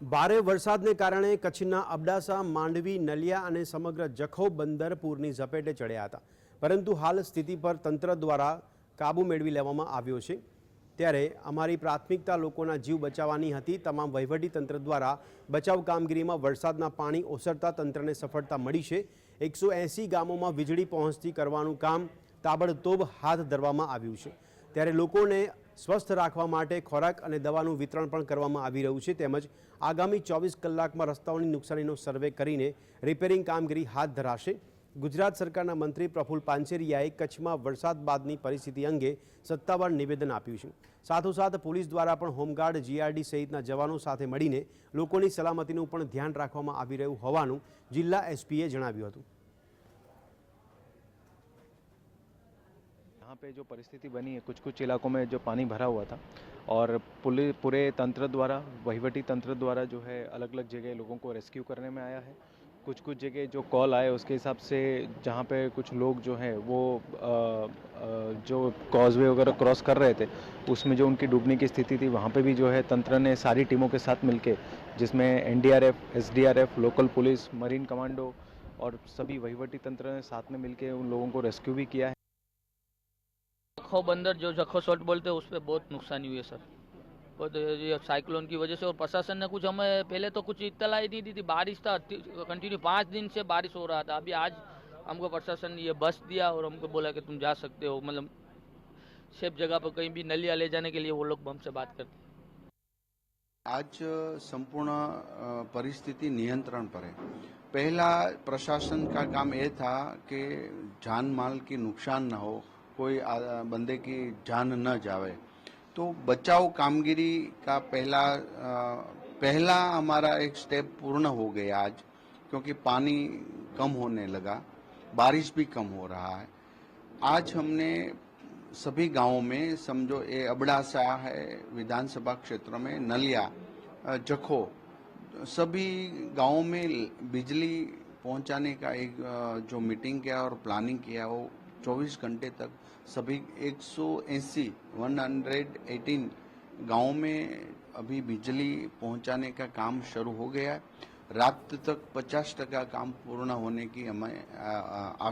ભારે વરસાદને કારણે કચ્છના અબડાસા, માંડવી, નલિયા અને સમગ્ર જખૌ બંદર પૂરની ઝપેટે ચડ્યા હતા. પરંતુ હાલ સ્થિતિ પર તંત્ર દ્વારા કાબૂ મેળવી લેવામાં આવ્યો છે. ત્યારે અમારી પ્રાથમિકતા લોકોના જીવ બચાવવાની હતી. તમામ વહીવટી તંત્ર દ્વારા બચાવ કામગીરીમાં વરસાદના પાણી ઓસરતા તંત્રને સફળતા મળી છે. એકસો એંસી ગામોમાં વીજળી પહોંચતી કરવાનું કામ તાબડતોબ હાથ ધરવામાં આવ્યું છે. ત્યારે લોકોને સ્વસ્થ રાખવા માટે ખોરાક અને દવાનું વિતરણ પણ કરવામાં આવી રહ્યું છે. તેમજ આગામી ચોવીસ કલાકમાં રસ્તાઓની નુકસાનીનો સર્વે કરીને રિપેરિંગ કામગીરી હાથ ધરાશે. ગુજરાત સરકારના મંત્રી પ્રફુલ પાંચેરિયાએ કચ્છમાં વરસાદ બાદની પરિસ્થિતિ અંગે સત્તાવાર નિવેદન આપ્યું છે. સાથોસાથ પોલીસ દ્વારા પણ હોમગાર્ડ જીઆરડી સહિતના જવાનો સાથે મળીને લોકોની સલામતીનું પણ ધ્યાન રાખવામાં આવી રહ્યું હોવાનું જિલ્લા એસપીએ જણાવ્યું હતું. यहाँ पे जो परिस्थिति बनी है कुछ कुछ इलाकों में जो पानी भरा हुआ था और पुलिस पूरे तंत्र द्वारा वहीवटी तंत्र द्वारा जो है अलग अलग जगह लोगों को रेस्क्यू करने में आया है। कुछ कुछ जगह जो कॉल आए उसके हिसाब से जहाँ पे कुछ लोग जो हैं वो अ, अ, जो कॉजवे वगैरह क्रॉस कर रहे थे उसमें जो उनकी डूबने की स्थिति थी वहाँ पे भी जो है तंत्र ने सारी टीमों के साथ मिलके जिसमें NDRF SDRF local police marine commando और सभी वहीवटी तंत्र ने साथ में मिलके उन लोगों को रेस्क्यू भी किया है। जखो बंदर जो जखो शॉट बोलते हैं, उस पर बहुत नुकसानी हुई है, सर। बहुत ये साइक्लोन की वजह से और प्रशासन ने कुछ हमें पहले तो कुछ इतला ही नहीं दी थी, बारिश था कंटिन्यू पाँच दिन से बारिश हो रहा था, अभी आज हमको प्रशासन ने ये बस दिया और हमको बोला कि तुम जा सकते हो मतलब सेफ़ जगह पर कहीं भी नलिया ले जाने के लिए वो लोग हमसे बात करते आज संपूर्ण परिस्थिति नियंत्रण पर है। पहला प्रशासन का काम यह था कि जान माल की नुकसान न हो कोई बंदे की जान न जावे। तो बचाव कामगिरी का पहला पहला हमारा एक स्टेप पूर्ण हो गया आज, क्योंकि पानी कम होने लगा, बारिश भी कम हो रहा है। आज हमने सभी गाँवों में, समझो ये अबड़ासा है, विधानसभा क्षेत्र में, नलिया जखो, सभी गाँवों में बिजली पहुँचाने का एक जो मीटिंग किया और प्लानिंग किया, वो 24 घंटे तक सभी 180 118 गाँवों में अभी बिजली पहुँचाने का काम शुरू हो गया है। रात तक 50 टका काम पूर्ण होने की हमें आशा